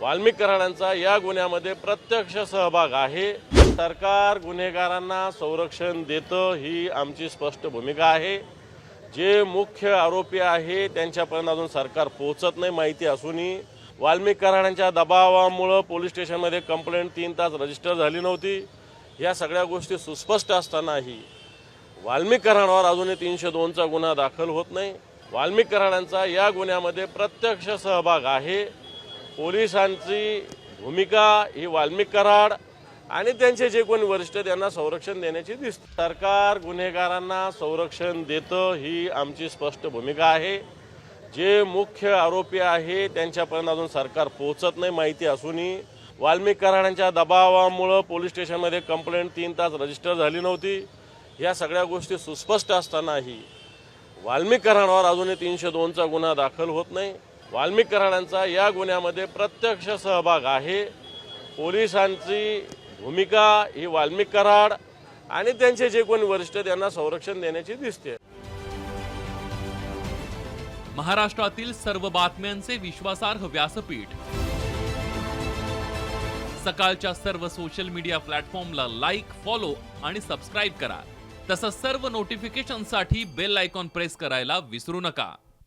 वाल्मिक कराडांचा या गुन्ह्यामध्ये प्रत्यक्ष सहभाग आहे. सरकार गुन्हेगारांना संरक्षण देतं ही आमची स्पष्ट भूमिका आहे. जे मुख्य आरोपी आहे त्यांच्यापर्यंत अजून सरकार पोहोचत नाही माहिती असूनही. वाल्मिक कराडांच्या दबावामुळं पोलीस स्टेशनमध्ये कंप्लेंट तीन तास रजिस्टर झाली नव्हती. या सगळ्या गोष्टी सुस्पष्ट असतानाही वाल्मिक कराडावर अजूनही तीनशे दोनचा गुन्हा दाखल होत नाही. वाल्मिक कराडांचा या गुन्ह्यामध्ये प्रत्यक्ष सहभाग आहे. पोलिसांची भूमिका ही वाल्मिक कराड आणि त्यांचे जे कोणी वरिष्ठ त्यांना संरक्षण देण्याची दिसते. सरकार गुन्हेगारांना संरक्षण देतं ही आमची स्पष्ट भूमिका आहे. जे मुख्य आरोपी आहे त्यांच्यापर्यंत अजून सरकार पोहोचत नाही माहिती असूनही. वाल्मिक कराडांच्या दबावामुळं पोलीस स्टेशनमध्ये कंप्लेंट तीन तास रजिस्टर झाली नव्हती. या सगळ्या गोष्टी सुस्पष्ट असतानाही वाल्मिक कराडावर अजूनही तीनशे दोनचा गुन्हा दाखल होत नाही. वाल्मिक कराडांचा या गुन्ह्यामध्ये प्रत्यक्ष सहभाग आहे. पोलिसांची भूमिका ही वाल्मिक कराड आणि त्यांचे जे कोणी वरिष्ठ त्यांना संरक्षण देण्याची दिसते. महाराष्ट्रातील सर्व बातम्यांचे विश्वासार्ह व्यासपीठ. सकाळच्या सर्व सोशल मीडिया प्लॅटफॉर्मला लाईक फॉलो आणि सबस्क्राईब करा. तसंच सर्व नोटिफिकेशनसाठी बेल आयकॉन प्रेस करायला विसरू नका.